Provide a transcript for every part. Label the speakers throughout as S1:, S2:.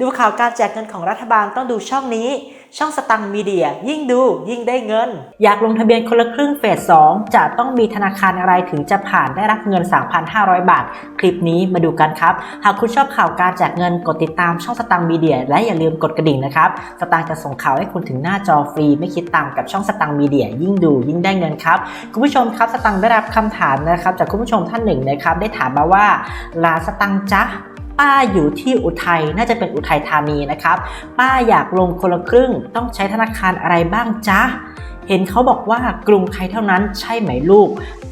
S1: ดูข่าวการแจกเงินของรัฐบาลต้องดูช่องนี้ ช่องสตังค์มีเดีย ยิ่งดูยิ่งได้เงิน อยากลงทะเบียนคนละครึ่งเฟส 2 จะต้องมีธนาคารอะไรถึงจะผ่านได้รับเงิน 3,500 บาท คลิปนี้มาดูกันครับ หากคุณชอบข่าวการแจกเงินกดติดตามช่องสตังค์มีเดีย และอย่าลืมกดกระดิ่งนะครับ สตังค์จะส่งข่าวให้คุณถึงหน้าจอฟรี ไม่คิดตังกับช่องสตังค์มีเดีย ยิ่งดูยิ่งได้เงินครับคุณผู้ชมครับสตังค์ได้รับคำถามนะครับจากคุณผู้ชมท่านหนึ่งนะครับได้ถามมาว่าลาสตังค์จ๊ะ ป้าอยู่ที่อุทัยน่าจะเป็นอุทัยธานีนะครับ ป้าอยากลงคนละครึ่งต้องใช้ธนาคารอะไรบ้างจ๊ะเห็นเขาบอกว่ากรุงไทยเท่านั้นใช่ไหมลูก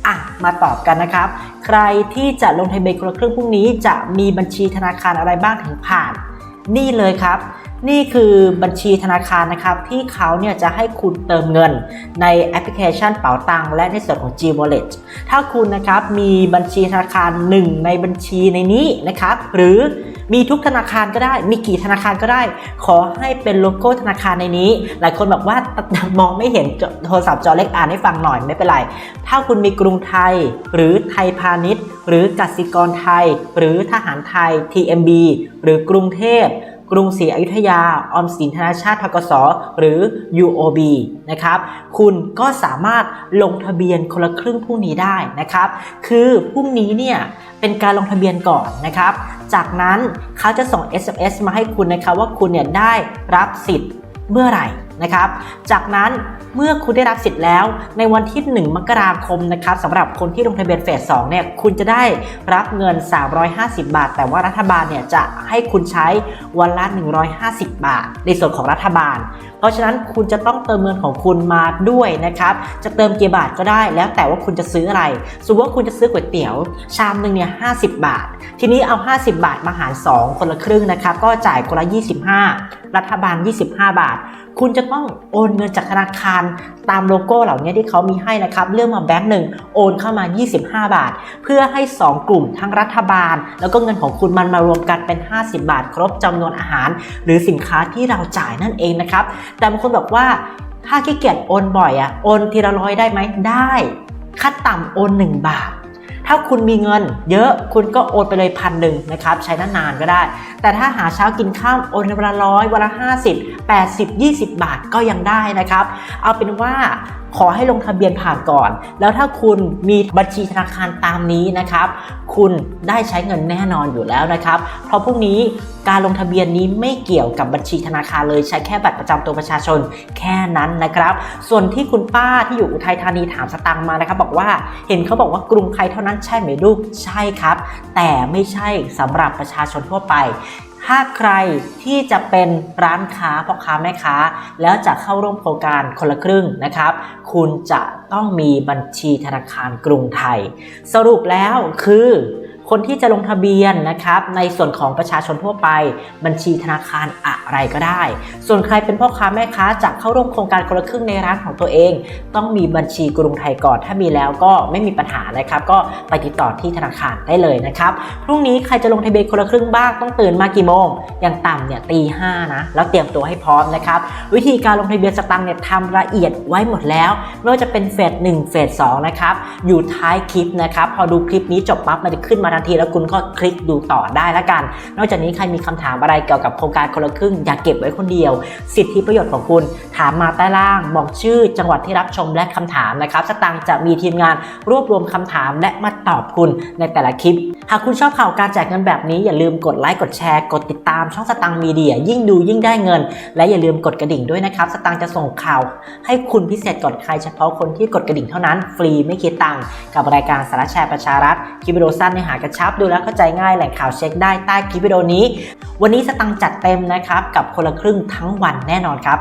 S1: อะมาตอบกันนะครับ ใครที่จะลงทะเบียนคนละครึ่งพรุ่งนี้ จะมีบัญชีธนาคารอะไรบ้างถึงผ่าน นี่เลยครับ นี่คือบัญชีธนาคารนะครับที่เขาเนี่ยจะให้คุณเติมเงินในแอปพลิเคชันเป๋าตังและในส่วนของ G Wallet ถ้าคุณนะครับมีบัญชีธนาคารหนึ่งในบัญชีในนี้นะครับ หรือมีทุกธนาคารก็ได้ มีกี่ธนาคารก็ได้ ขอให้เป็นโลโก้ธนาคารในนี้ หลายคนบอกว่ามองไม่เห็นโทรศัพท์จอเล็กอ่านให้ฟังหน่อยไม่เป็นไร ถ้าคุณมีกรุงไทย หรือไทยพาณิชย์ หรือกสิกรไทย หรือทหารไทย TMB หรือกรุงเทพ กรุงศรีอยุธยา ออมสินธนาชาติทกสหรือ UOB นะครับคุณก็สามารถลงทะเบียนคนละครึ่งพรุ่งนี้ได้นะครับคือพรุ่งนี้เนี่ยเป็นการลงทะเบียนก่อนนะครับ จากนั้นเขาจะส่ง SMS มาให้คุณนะครับว่าคุณเนี่ยได้รับสิทธิ์เมื่อไหร่ นะครับ จากนั้นเมื่อคุณได้รับสิทธิ์แล้ว ในวันที่ 1 มกราคมนะครับสำหรับคนที่ลงทะเบียนเฟส2เนี่ยคุณจะได้รับเงิน 350 บาท แต่ว่ารัฐบาลเนี่ยจะให้คุณใช้วันละ 150 บาท ในส่วนของรัฐบาลเพราะฉะนั้นคุณจะต้องเติมเงินของคุณมาด้วยนะครับ จะเติมกี่บาทก็ได้แล้วแต่ว่าคุณจะซื้ออะไร สมมติว่าคุณจะซื้อก๋วยเตี๋ยว ชามหนึ่งเนี่ย50บาท ทีนี้เอา 50 บาทมาหาร 2 คนละครึ่งนะครับ ก็จ่ายคนละ 25 รัฐบาล 25 บาท คุณจะต้องโอนเงินจากธนาคารตามโลโก้เหล่านี้ที่เขามีให้นะครับ เลือกมาแบงค์หนึ่งโอนเข้ามา 25 บาท เพื่อให้ 2 กลุ่มทั้งรัฐบาล แล้วก็เงินของคุณมันมารวมกันเป็น 50 บาท ครบจำนวนอาหาร หรือสินค้าที่เราจ่ายนั่นเองนะครับแต่บางคนบอกว่าถ้าขี้เกียจโอนบ่อยอะโอนทีละร้อยได้ไหมได้ขั้นต่ำโอน 1 บาท ถ้าคุณมีเงิน เยอะคุณก็โอนไปเลยพันหนึ่งนะครับ ใช้นานๆก็ได้ แต่ถ้าหาเช้ากินข้ามโอนวันละร้อยวันละห้าสิบแปดสิบยี่สิบบาทก็ยังได้นะครับ เอาเป็นว่าขอให้ลงทะเบียนผ่านก่อน แล้วถ้าคุณมีบัญชีธนาคารตามนี้นะครับ คุณได้ใช้เงินแน่นอนอยู่แล้วนะครับ เพราะพรุ่งนี้การลงทะเบียนนี้ไม่เกี่ยวกับบัญชีธนาคารเลยใช้แค่บัตรประจำตัวประชาชนแค่นั้นนะครับ ส่วนที่คุณป้าที่อยู่อุทัยธานีถามสตังค์มานะครับ บอกว่าเห็นเขาบอกว่ากรุงไทยเท่านั้นใช่ไหมลูกใช่ครับ แต่ไม่ใช่สำหรับประชาชนทั่วไป ถ้าใครที่จะเป็นร้านค้าพ่อค้าแม่ค้า แล้วจะเข้าร่วมโครงการคนละครึ่งนะครับ คุณจะต้องมีบัญชีธนาคารกรุงไทย สรุปแล้วคือ คนที่จะลงทะเบียนนะครับในส่วนของประชาชนทั่วไป บัญชีธนาคารอะไรก็ได้ ส่วนใครเป็นพ่อค้าแม่ค้าจะเข้าร่วมโครงการคนละครึ่งในร้านของตัวเอง ต้องมีบัญชีกรุงไทยก่อน ถ้ามีแล้วก็ไม่มีปัญหานะครับ ก็ไปติดต่อที่ธนาคารได้เลยนะครับพรุ่งนี้ใครจะลงทะเบียนคนละครึ่งบ้างต้องตื่นมากี่โมง อย่างต่ำเนี่ยตีห้านะแล้วเตรียมตัวให้พร้อมนะครับวิธีการลงทะเบียนสตังค์เนี่ยทำละเอียดไว้หมดแล้วไม่ว่าจะเป็นเฟส1เฟส2นะครับอยู่ท้ายคลิปนะครับพอดูคลิปนี้จบปั๊บมันจะขึ้นมาทีแล้วคุณก็คลิกดูต่อได้ล้วกัน นอกจากนี้ใครมีคำถามอะไรเกี่ยวกับโครงการคนละครึ่งอย่าเก็บไว้คนเดียว สิทธิประโยชน์ของคุณถามมาใต้ล่าง บอกชื่อจังหวัดที่รับชมและคำถามนะครับสตังค์จะมีทีมงานรวบรวมคำถามและมาตอบคุณในแต่ละคลิป หากคุณชอบข่าวการแจกเงินแบบนี้อย่าลืมกดไลค์กดแชร์กดติดตามช่องสตังค์มีเดีย ยิ่งดูยิ่งได้เงิน และอย่าลืมกดกระดิ่งด้วยนะครับสตังค์จะส่งข่าว ให้คุณพิเศษก่อนใครเฉพาะคนที่กดกระดิ่งเท่านั้น ฟรีไม่คิดตังค์กับรายการสาระแชร์ประชารัฐคลิปวิดีโอสั้นเนื้อหากระชับดูแลเข้าใจง่ายแหล่งข่าวเช็คได้ใต้คลิปวิดีโอนี้ วันนี้สตังค์จัดเต็มนะครับกับคนละครึ่งทั้งวันแน่นอนครับ